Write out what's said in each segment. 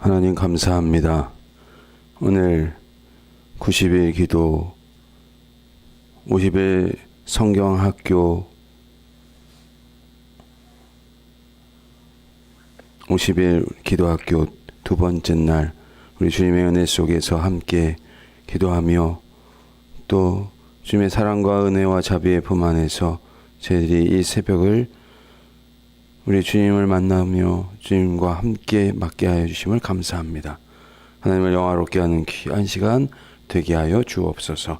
하나님 감사합니다. 오늘 90일 기도 50일 성경 학교 50일 기도학교 두 번째 날 우리 주님의 은혜 속에서 함께 기도하며 또 주님의 사랑과 은혜와 자비의 품 안에서 저희들이 이 새벽을 우리 주님을 만나며 주님과 함께 맡게 하여 주심을 감사합니다. 하나님을 영화롭게 하는 귀한 시간 되게 하여 주옵소서.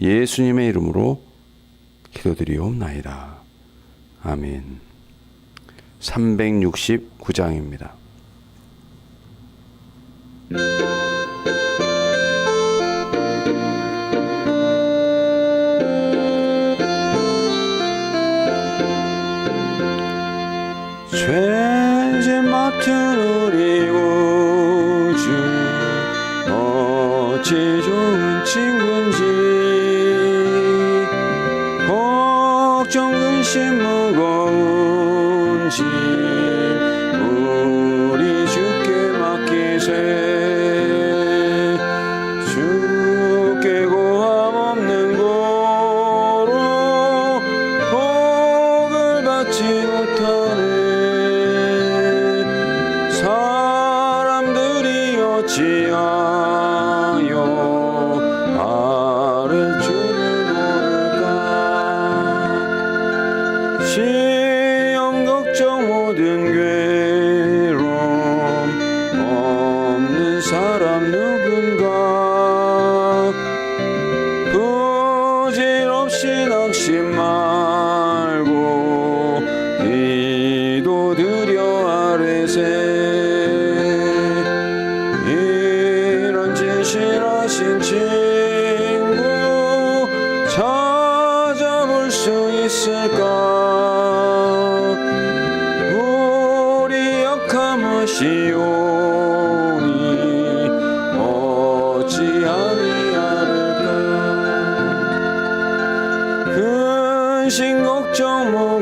예수님의 이름으로 기도드리옵나이다. 아멘. 369장입니다. 우리 우주 어찌 좋은 친구인지 걱정 근심 무거운 짐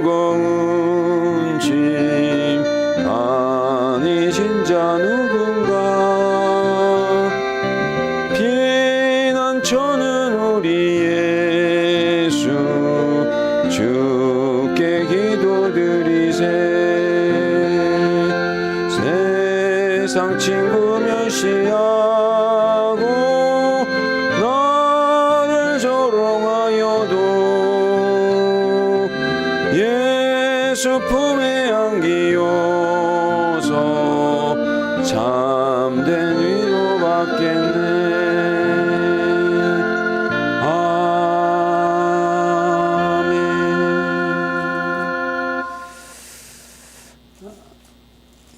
걱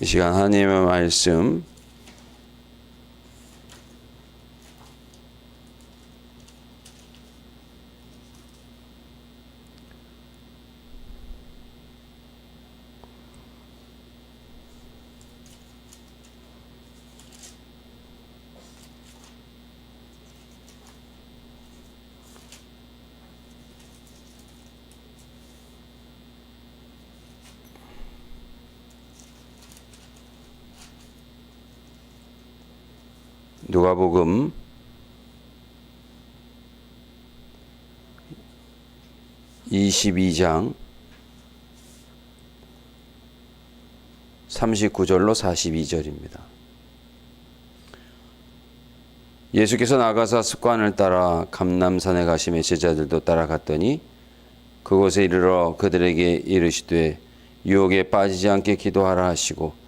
이 시간 하나님의 말씀 누가복음 22장 39절로 42절입니다. 예수께서 나가사 습관을 따라 감남산에 가심에 제자들도 따라갔더니 그곳에 이르러 그들에게 이르시되 유혹에 빠지지 않게 기도하라 하시고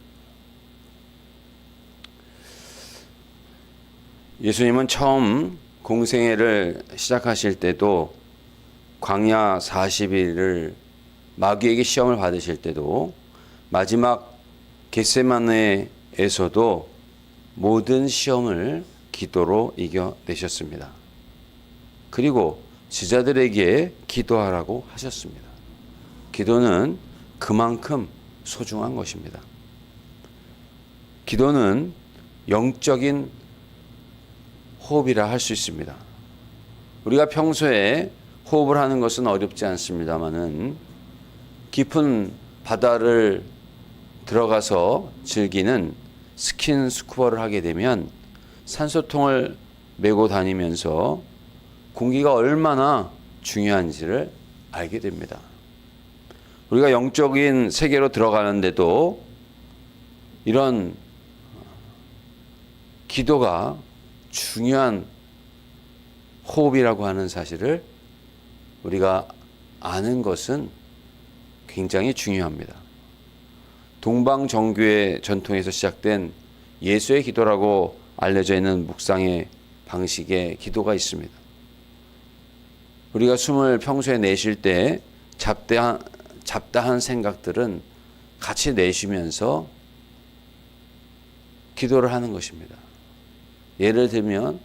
예수님은 처음 공생애를 시작하실 때도 광야 40일을 마귀에게 시험을 받으실 때도 마지막 겟세마네에서도 모든 시험을 기도로 이겨내셨습니다. 그리고 지자들에게 기도하라고 하셨습니다. 기도는 그만큼 소중한 것입니다. 기도는 영적인 호흡이라 할 수 있습니다. 우리가 평소에 호흡을 하는 것은 어렵지 않습니다만은 깊은 바다를 들어가서 즐기는 스킨 스쿠버를 하게 되면 산소통을 메고 다니면서 공기가 얼마나 중요한지를 알게 됩니다. 우리가 영적인 세계로 들어가는데도 이런 기도가 중요한 호흡이라고 하는 사실을 우리가 아는 것은 굉장히 중요합니다. 동방 정교의 전통에서 시작된 예수의 기도라고 알려져 있는 묵상의 방식의 기도가 있습니다. 우리가 숨을 평소에 내쉴 때 잡다한, 잡다한 생각들은 같이 내쉬면서 기도를 하는 것입니다. 예를 들면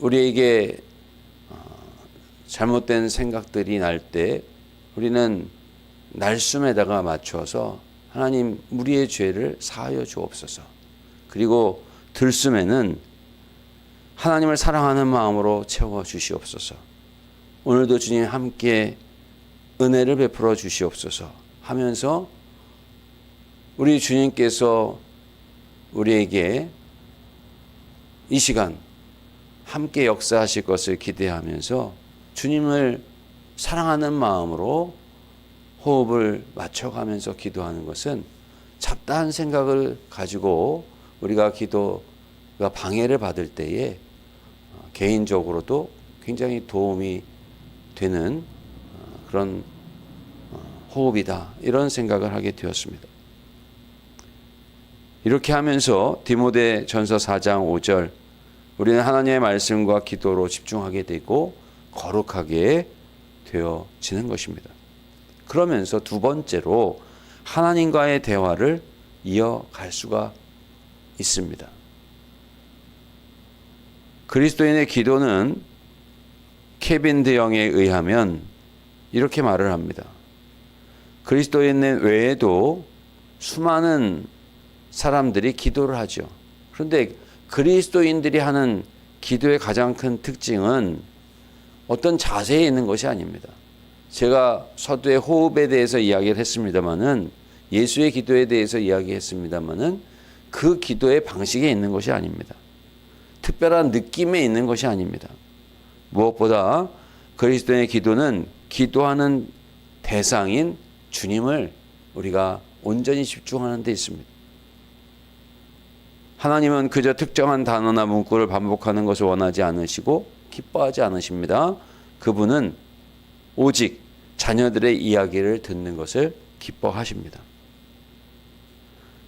우리에게 어, 잘못된 생각들이 날 때 우리는 날숨에다가 맞춰서 하나님 우리의 죄를 사하여 주옵소서. 그리고 들숨에는 하나님을 사랑하는 마음으로 채워 주시옵소서. 오늘도 주님 함께 은혜를 베풀어 주시옵소서 하면서 우리 주님께서 우리에게 이 시간 함께 역사하실 것을 기대하면서 주님을 사랑하는 마음으로 호흡을 맞춰가면서 기도하는 것은 잡다한 생각을 가지고 우리가 기도가 방해를 받을 때에 개인적으로도 굉장히 도움이 되는 그런 호흡이다. 이런 생각을 하게 되었습니다. 이렇게 하면서 디모데 전서 4장 5절 우리는 하나님의 말씀과 기도로 집중하게 되고 거룩하게 되어지는 것입니다. 그러면서 두 번째로 하나님과의 대화를 이어갈 수가 있습니다. 그리스도인의 기도는 케빈 드영에 의하면 이렇게 말을 합니다. 그리스도인 외에도 수많은 사람들이 기도를 하죠. 그런데 그리스도인들이 하는 기도의 가장 큰 특징은 어떤 자세에 있는 것이 아닙니다. 제가 서두에 호흡에 대해서 이야기를 했습니다마는 예수의 기도에 대해서 이야기했습니다마는 그 기도의 방식에 있는 것이 아닙니다. 특별한 느낌에 있는 것이 아닙니다. 무엇보다 그리스도의 기도는 기도하는 대상인 주님을 우리가 온전히 집중하는 데 있습니다. 하나님은 그저 특정한 단어나 문구를 반복하는 것을 원하지 않으시고 기뻐하지 않으십니다. 그분은 오직 자녀들의 이야기를 듣는 것을 기뻐하십니다.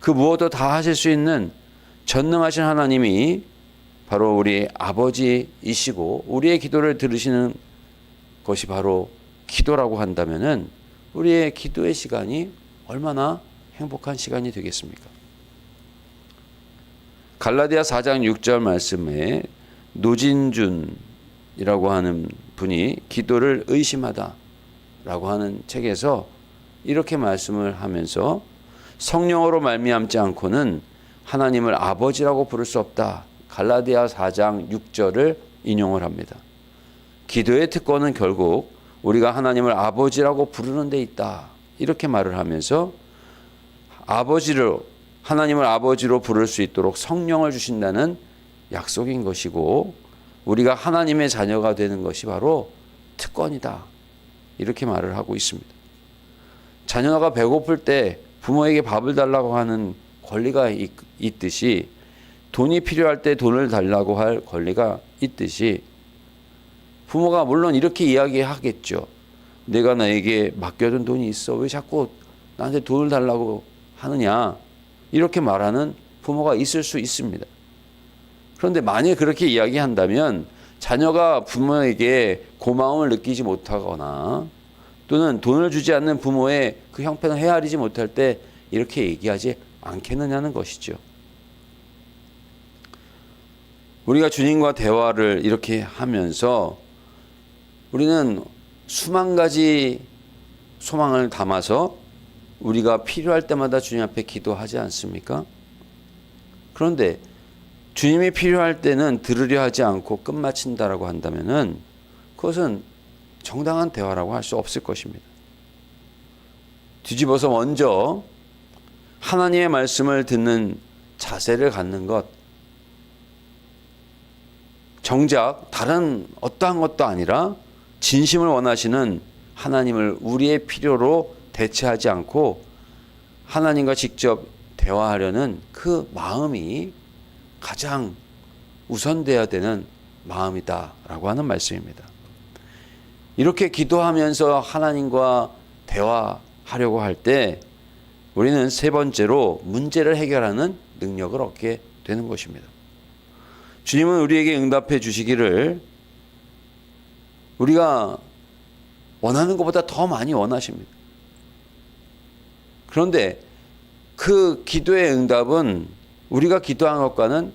그 무엇도 다 하실 수 있는 전능하신 하나님이 바로 우리 아버지이시고 우리의 기도를 들으시는 것이 바로 기도라고 한다면은 우리의 기도의 시간이 얼마나 행복한 시간이 되겠습니까? 갈라디아 4장 6절 말씀에 노진준이라고 하는 분이 기도를 의심하다라고 하는 책에서 이렇게 말씀을 하면서 성령으로 말미암지 않고는 하나님을 아버지라고 부를 수 없다. 갈라디아 4장 6절을 인용을 합니다. 기도의 특권은 결국 우리가 하나님을 아버지라고 부르는 데 있다. 이렇게 말을 하면서 아버지를 하나님을 아버지로 부를 수 있도록 성령을 주신다는 약속인 것이고 우리가 하나님의 자녀가 되는 것이 바로 특권이다. 이렇게 말을 하고 있습니다. 자녀가 배고플 때 부모에게 밥을 달라고 하는 권리가 있, 듯이 돈이 필요할 때 돈을 달라고 할 권리가 있듯이 부모가 물론 이렇게 이야기하겠죠. 내가 나에게 맡겨둔 돈이 있어. 왜 자꾸 나한테 돈을 달라고 하느냐. 이렇게 말하는 부모가 있을 수 있습니다. 그런데 만약 그렇게 이야기한다면 자녀가 부모에게 고마움을 느끼지 못하거나 또는 돈을 주지 않는 부모의 그 형편을 헤아리지 못할 때 이렇게 얘기하지 않겠느냐는 것이죠. 우리가 주님과 대화를 이렇게 하면서 우리는 수만 가지 소망을 담아서 우리가 필요할 때마다 주님 앞에 기도하지 않습니까? 그런데 주님이 필요할 때는 들으려 하지 않고 끝마친다라고 한다면은 그것은 정당한 대화라고 할 수 없을 것입니다. 뒤집어서 먼저 하나님의 말씀을 듣는 자세를 갖는 것, 정작 다른 어떠한 것도 아니라 진심을 원하시는 하나님을 우리의 필요로 대체하지 않고 하나님과 직접 대화하려는 그 마음이 가장 우선되어야 되는 마음이다라고 하는 말씀입니다. 이렇게 기도하면서 하나님과 대화하려고 할 때 우리는 세 번째로 문제를 해결하는 능력을 얻게 되는 것입니다. 주님은 우리에게 응답해 주시기를 우리가 원하는 것보다 더 많이 원하십니다. 그런데 그 기도의 응답은 우리가 기도한 것과는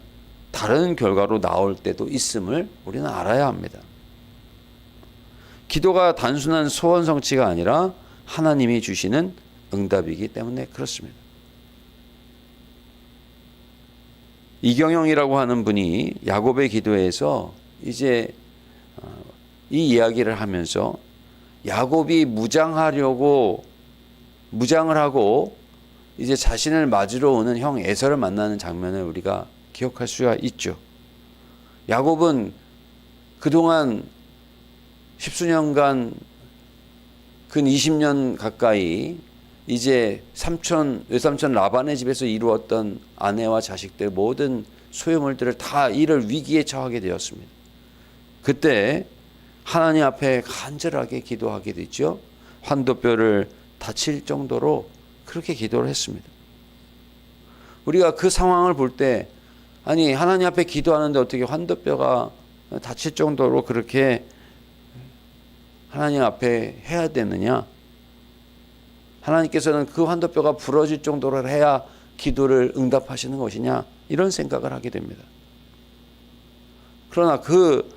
다른 결과로 나올 때도 있음을 우리는 알아야 합니다. 기도가 단순한 소원 성취가 아니라 하나님이 주시는 응답이기 때문에 그렇습니다. 이경영이라고 하는 분이 야곱의 기도에서 이제 어, 이 이야기를 하면서 야곱이 무장하려고 무장을 하고 이제 자신을 맞으러 오는 형 에서를 만나는 장면을 우리가 기억할 수가 있죠. 야곱은 그동안 십수년간 근 20년 가까이 이제 삼촌 외삼촌 라반의 집에서 이루었던 아내와 자식들 모든 소유물들을 다 이를 위기에 처하게 되었습니다. 그때 하나님 앞에 간절하게 기도하게 되죠. 환도뼈를 다칠 정도로 그렇게 기도를 했습니다. 우리가 그 상황을 볼 때 아니 하나님 앞에 기도하는데 어떻게 환도뼈가 다칠 정도로 그렇게 하나님 앞에 해야 되느냐? 하나님께서는 그 환도뼈가 부러질 정도로 해야 기도를 응답하시는 것이냐? 이런 생각을 하게 됩니다. 그러나 그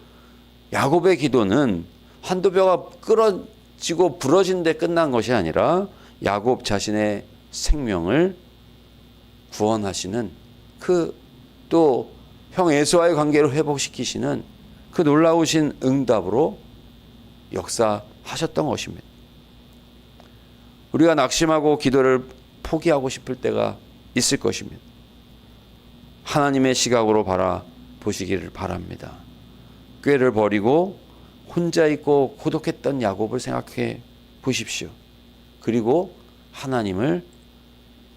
야곱의 기도는 환도뼈가 끌어 지고 부러진 데 끝난 것이 아니라 야곱 자신의 생명을 구원하시는 그 또 형 에서와의 관계를 회복시키시는 그 놀라우신 응답으로 역사하셨던 것입니다. 우리가 낙심하고 기도를 포기하고 싶을 때가 있을 것입니다. 하나님의 시각으로 바라 보시기를 바랍니다. 꾀를 버리고 혼자 있고 고독했던 야곱을 생각해 보십시오. 그리고 하나님을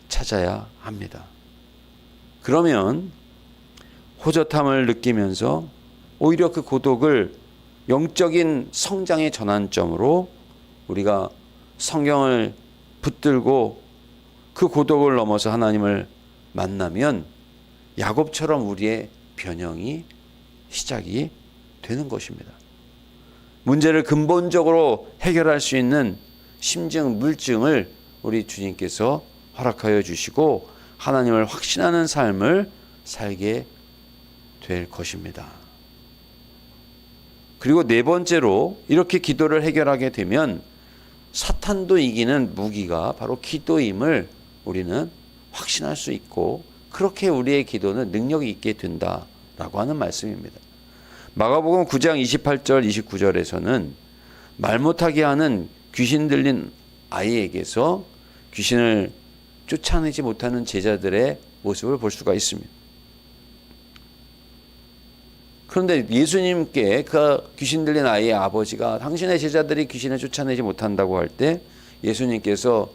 찾아야 합니다. 그러면 호젓함을 느끼면서 오히려 그 고독을 영적인 성장의 전환점으로 우리가 성경을 붙들고 그 고독을 넘어서 하나님을 만나면 야곱처럼 우리의 변형이 시작이 되는 것입니다. 문제를 근본적으로 해결할 수 있는 심증, 물증을 우리 주님께서 허락하여 주시고 하나님을 확신하는 삶을 살게 될 것입니다. 그리고 네 번째로 이렇게 기도를 해결하게 되면 사탄도 이기는 무기가 바로 기도임을 우리는 확신할 수 있고 그렇게 우리의 기도는 능력이 있게 된다라고 하는 말씀입니다. 마가복음 9장 28절 29절에서는 말 못하게 하는 귀신 들린 아이에게서 귀신을 쫓아내지 못하는 제자들의 모습을 볼 수가 있습니다. 그런데 예수님께 그 귀신 들린 아이의 아버지가 당신의 제자들이 귀신을 쫓아내지 못한다고 할 때 예수님께서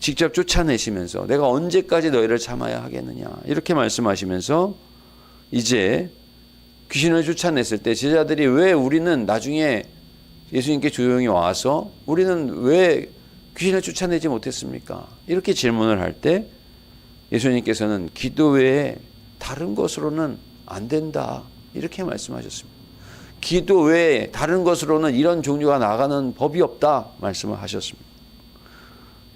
직접 쫓아내시면서 내가 언제까지 너희를 참아야 하겠느냐 이렇게 말씀하시면서 이제 귀신을 쫓아냈을 때 제자들이 왜 우리는 나중에 예수님께 조용히 와서 우리는 왜 귀신을 쫓아내지 못했습니까? 이렇게 질문을 할 때 예수님께서는 기도 외에 다른 것으로는 안 된다. 이렇게 말씀하셨습니다. 기도 외에 다른 것으로는 이런 종류가 나가는 법이 없다. 말씀을 하셨습니다.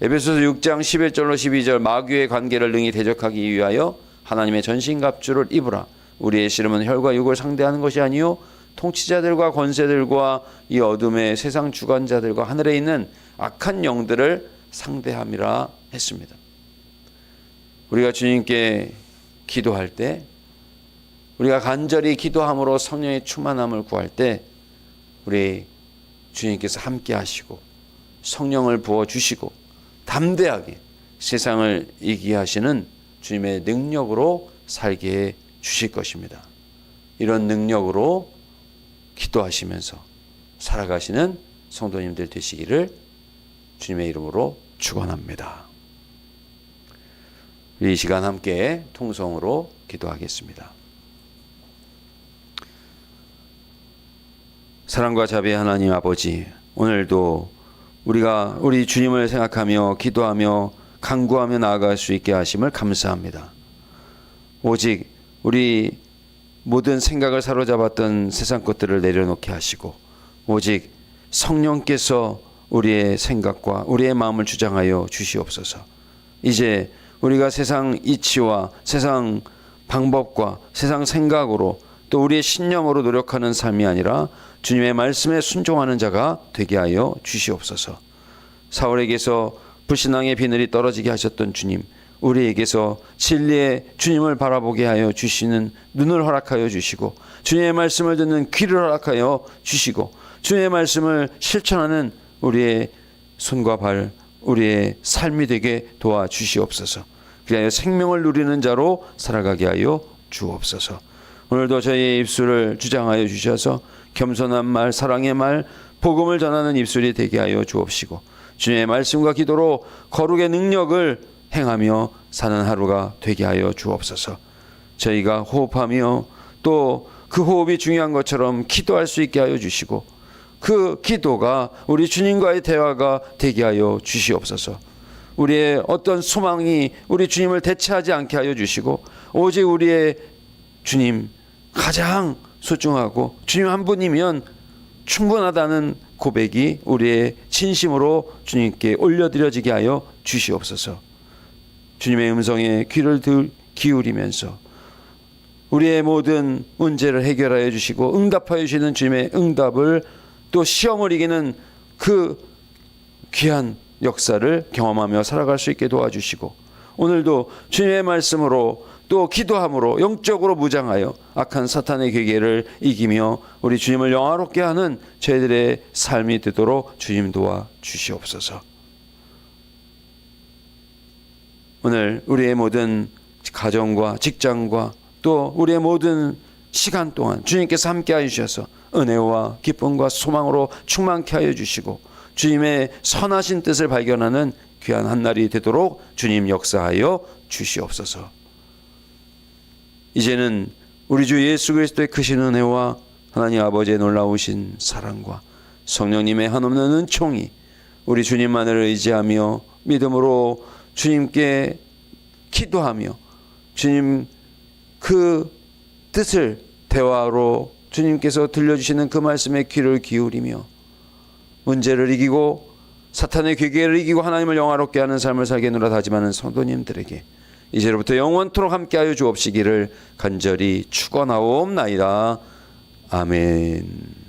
에베소서 6장 11절로 12절 마귀의 관계를 능히 대적하기 위하여 하나님의 전신갑주를 입으라. 우리의 씨름은 혈과 육을 상대하는 것이 아니요 통치자들과 권세들과 이 어둠의 세상 주관자들과 하늘에 있는 악한 영들을 상대함이라 했습니다. 우리가 주님께 기도할 때 우리가 간절히 기도함으로 성령의 충만함을 구할 때 우리 주님께서 함께 하시고 성령을 부어 주시고 담대하게 세상을 이기게 하시는 주님의 능력으로 살게 해 주실 것입니다. 이런 능력으로 기도하시면서 살아가시는 성도님들 되시기를 주님의 이름으로 축원합니다. 이 시간 함께 통성으로 기도하겠습니다. 사랑과 자비의 하나님 아버지, 오늘도 우리가 우리 주님을 생각하며 기도하며 간구하며 나아갈 수 있게 하심을 감사합니다. 오직 우리 모든 생각을 사로잡았던 세상 것들을 내려놓게 하시고 오직 성령께서 우리의 생각과 우리의 마음을 주장하여 주시옵소서. 이제 우리가 세상 이치와 세상 방법과 세상 생각으로 또 우리의 신념으로 노력하는 삶이 아니라 주님의 말씀에 순종하는 자가 되게 하여 주시옵소서. 사울에게서 불신앙의 비늘이 떨어지게 하셨던 주님, 우리에게서 진리의 주님을 바라보게 하여 주시는 눈을 허락하여 주시고 주님의 말씀을 듣는 귀를 허락하여 주시고 주님의 말씀을 실천하는 우리의 손과 발, 우리의 삶이 되게 도와 주시옵소서. 그리하여 생명을 누리는 자로 살아가게 하여 주옵소서. 오늘도 저희의 입술을 주장하여 주셔서 겸손한 말, 사랑의 말, 복음을 전하는 입술이 되게 하여 주옵시고 주님의 말씀과 기도로 거룩의 능력을 행하며 사는 하루가 되게 하여 주옵소서. 저희가 호흡하며 또 그 호흡이 중요한 것처럼 기도할 수 있게 하여 주시고 그 기도가 우리 주님과의 대화가 되게 하여 주시옵소서. 우리의 어떤 소망이 우리 주님을 대체하지 않게 하여 주시고 오직 우리의 주님 가장 소중하고 주님 한 분이면 충분하다는 고백이 우리의 진심으로 주님께 올려드려지게 하여 주시옵소서. 주님의 음성에 귀를 들 기울이면서 우리의 모든 문제를 해결하여 주시고 응답하여 주시는 주님의 응답을 또 시험을 이기는 그 귀한 역사를 경험하며 살아갈 수 있게 도와주시고 오늘도 주님의 말씀으로 또 기도함으로 영적으로 무장하여 악한 사탄의 괴계를 이기며 우리 주님을 영화롭게 하는 저희들의 삶이 되도록 주님 도와 주시옵소서. 오늘 우리의 모든 가정과 직장과 또 우리의 모든 시간 동안 주님께서 함께 해 주셔서 은혜와 기쁨과 소망으로 충만케 하여 주시고 주님의 선하신 뜻을 발견하는 귀한 한 날이 되도록 주님 역사하여 주시옵소서. 이제는 우리 주 예수 그리스도의 크신 은혜와 하나님 아버지의 놀라우신 사랑과 성령님의 한없는 은총이 우리 주님만을 의지하며 믿음으로 주님께 기도하며 주님 그 뜻을 대화로 주님께서 들려주시는 그 말씀에 귀를 기울이며 문제를 이기고 사탄의 괴계를 이기고 하나님을 영화롭게 하는 삶을 살게노라 다짐하는 성도님들에게 이제로부터 영원토록 함께하여 주옵시기를 간절히 축원하옵나이다. 아멘.